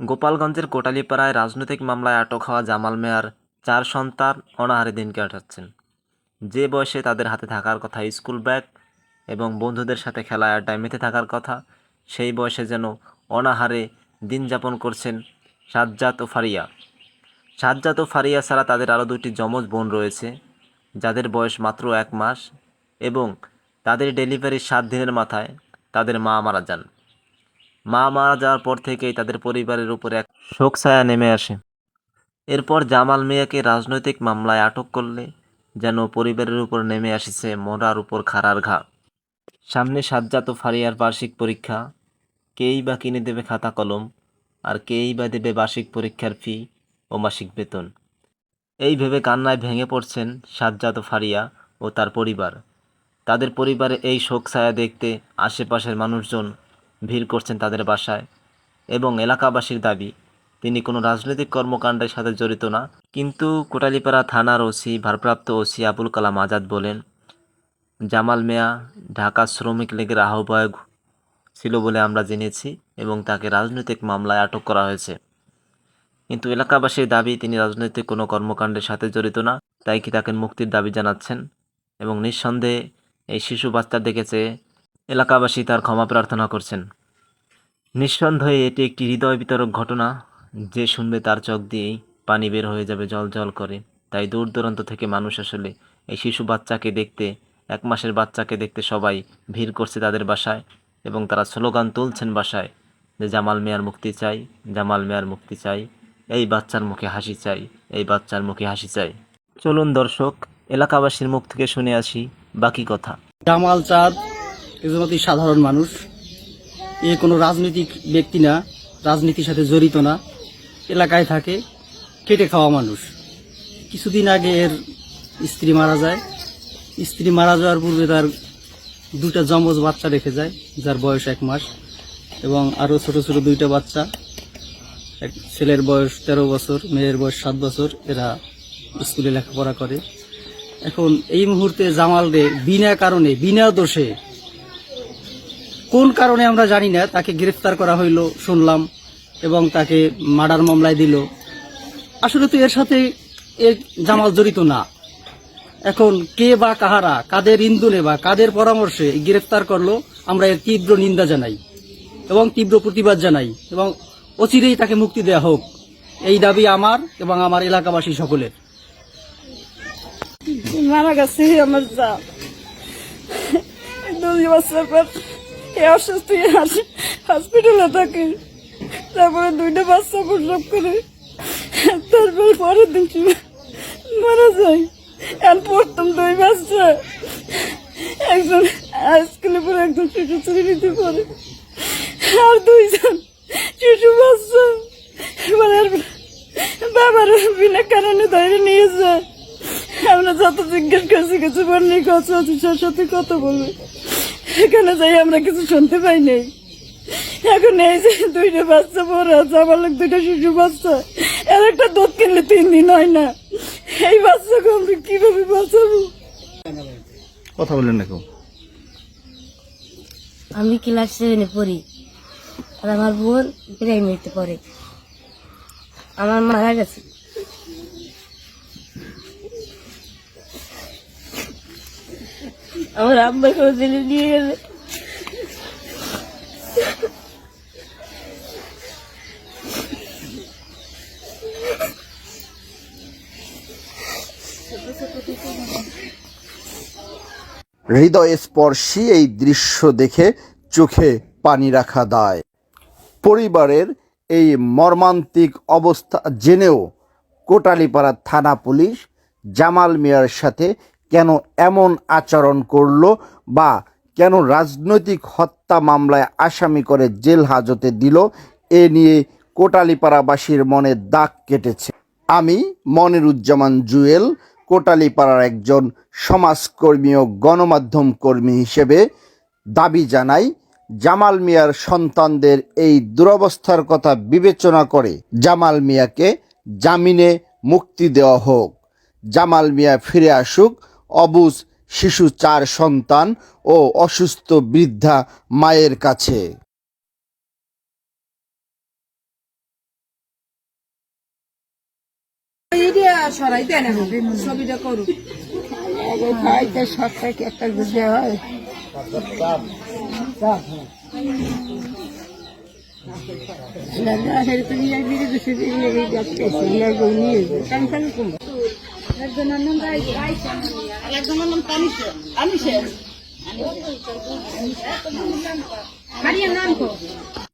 গোপালগঞ্জের কোটালীপাড়ায় রাজনৈতিক মামলায় আটক হওয়া জামাল মেয়ার চার সন্তান অনাহারে দিন কাটাচ্ছেন। যে বয়সে তাদের হাতে থাকার কথা স্কুল ব্যাগ এবং বন্ধুদের সাথে খেলায় আড্ডায় মেতে থাকার কথা, সেই বয়সে যেন অনাহারে দিন যাপন করছেন সাজ্জাদ ও ফারিয়া। সাজ্জাদ ও ফারিয়া ছাড়া তাদের আরও দুটি যমজ বোন রয়েছে, যাদের বয়স মাত্র এক মাস এবং তাদের ডেলিভারির সাত দিনের মাথায় তাদের মা মারা যান। মা মারা যাওয়ার পর থেকেই তাদের পরিবারের উপরে এক শোক ছায়া নেমে আসে। এরপর জামাল মিয়াকে রাজনৈতিক মামলায় আটক করলে, যেন পরিবারের উপর নেমে আসছে মরার উপর খাড়ার ঘা সামনে সাজ্জাত ও ফারিয়ার বার্ষিক পরীক্ষা, কেই বা কিনে দেবে খাতা কলম, আর কেই বা দেবে বার্ষিক পরীক্ষার ফি ও মাসিক বেতন। এই ভেবে কান্নায় ভেঙে পড়ছেন সাজ্জাদ ও ফারিয়া ও তার পরিবার। তাদের পরিবারে এই শোক ছায়া দেখতে আশেপাশের মানুষজন ভিড় করছেন তাদের বাসায়। এবং এলাকাবাসীর দাবি, তিনি কোনো রাজনৈতিক কর্মকাণ্ডের সাথে জড়িত না। কিন্তু কোটালিপাড়া থানার ওসি, ভারপ্রাপ্ত ওসি আবুল কালাম আজাদ বলেন, জামাল মিয়া ঢাকা শ্রমিক লীগের আহ্বায়ক ছিল বলে আমরা জেনেছি এবং তাকে রাজনৈতিক মামলায় আটক করা হয়েছে। কিন্তু এলাকাবাসীর দাবি, তিনি রাজনৈতিক কোনো কর্মকাণ্ডের সাথে জড়িত না, তাই কি তাকে মুক্তির দাবি জানাচ্ছেন? এবং নিঃসন্দেহে এই শিশু বাচ্চার দেখেছে এলাকাবাসী তার ক্ষমা প্রার্থনা করছেন। নিঃসন্দেহে এটি একটি হৃদয় বিতরক ঘটনা, যে শুনবে তার চোখ দিয়েই পানি বের হয়ে যাবে জল জল করে। তাই দূর দূরান্ত থেকে মানুষ আসলে এই শিশু বাচ্চাকে দেখতে, এক মাসের বাচ্চাকে দেখতে সবাই ভিড় করছে তাদের বাসায় এবং তারা স্লোগান তুলছেন বাসায় যে, জামাল মেয়ার মুক্তি চাই, জামাল মেয়ার মুক্তি চাই, এই বাচ্চার মুখে হাসি চাই, এই বাচ্চার মুখে হাসি চাই। চলুন দর্শক, এলাকাবাসীর মুখ থেকে শুনে আসি বাকি কথা। জামাল চাঁদ একজন অতি সাধারণ মানুষ। এ কোনো রাজনৈতিক ব্যক্তি না, রাজনীতির সাথে জড়িত না, এলাকায় থাকে কেটে খাওয়া মানুষ। কিছুদিন আগে এর স্ত্রী মারা যায়। স্ত্রী মারা যাওয়ার পূর্বে তার দুটা জমজ বাচ্চা রেখে যায়, যার বয়স এক মাস এবং আরও ছোট ছোট দুইটা বাচ্চা। এক ছেলের বয়স তেরো বছর, মেয়ের বয়স সাত বছর, এরা স্কুলে লেখাপড়া করে। এখন এই মুহূর্তে জামাল বিনা কারণে, বিনা দোষে কোন কারণে আমরা জানি না, তাকে গ্রেফতার করা হইল, শুনলাম এবং তাকে মার্ডার মামলায় দিল। আসলে তো এর সাথে এর জামাল জড়িত না। এখন কে বা কাহারা, কাদের ইন্ধনে বা কাদের পরামর্শে গ্রেফতার করল, আমরা এর তীব্র নিন্দা জানাই এবং তীব্র প্রতিবাদ জানাই এবং অচিরেই তাকে মুক্তি দেওয়া হোক। এই দাবি আমার এবং আমার এলাকাবাসী সকলের। মারা গেছে আমার যা। দুই বছর পর এ অসুস্থ হসপিটালে থাকে। তারপরে দুইটা বাচ্চা প্রসব করে। তারপরে পরের দিন মারা যায়। আর পড়তাম দুই বাচ্চা। একজন স্কুলে পড়ে একজন শিশু শ্রেণীতে পড়ে আর দুইজন শিশু বাচ্চা। মানে বাবার বিনা কারণে ধরে নিয়ে যায়। আমরা যত জিজ্ঞেস করছি, কিছু বলনি, কত অফিসের সাথে কথা বলবে। এখানে যাই আমরা কিছু শুনতে পাই নাই? এখন এই যে দুইটা বাচ্চা বড় আছে আমার লোক দুইটা শিশু বাচ্চা এর একটা দুধ কিনলে তিন দিন হয় না। এই বাচ্চাকে আমরা কীভাবে বাঁচাবো? কথা বললেন না কেউ। আমি ক্লাস সেভেনে পড়ি আর আমার বোন প্রাইমারিতে পড়ে। আমার মারা গেছে। আমার আব্বাকে জেলে নিয়ে গেছে হৃদয়স্পর্শী এই দৃশ্য দেখে চোখে পানি রাখা দায়। পরিবারের এই মর্মান্তিক অবস্থা জেনেও কোটালীপাড়া থানা পুলিশ জামাল মিয়ার সাথে কেন এমন আচরণ করল বা কেন রাজনৈতিক হত্যা মামলায় আসামি করে জেল হাজতে দিল, এ নিয়ে কোটালীপাড়াবাসীর মনে দাগ কেটেছে। আমি মনিরুজ্জামান জুয়েল, কোটালীপাড়ার একজন সমাজকর্মী ও গণমাধ্যম কর্মী হিসেবে দাবি জানাই, জামাল মিয়ার সন্তানদের এই দুরবস্থার কথা বিবেচনা করে জামাল মিয়াকে জামিনে মুক্তি দেওয়া হোক। জামাল মিয়া ফিরে আসুক অবুজ শিশু চার সন্তান ও অসুস্থ বৃদ্ধা মায়ের কাছে। এইটা সরাই নাম তানিশে করুক খাইতে সবটাকে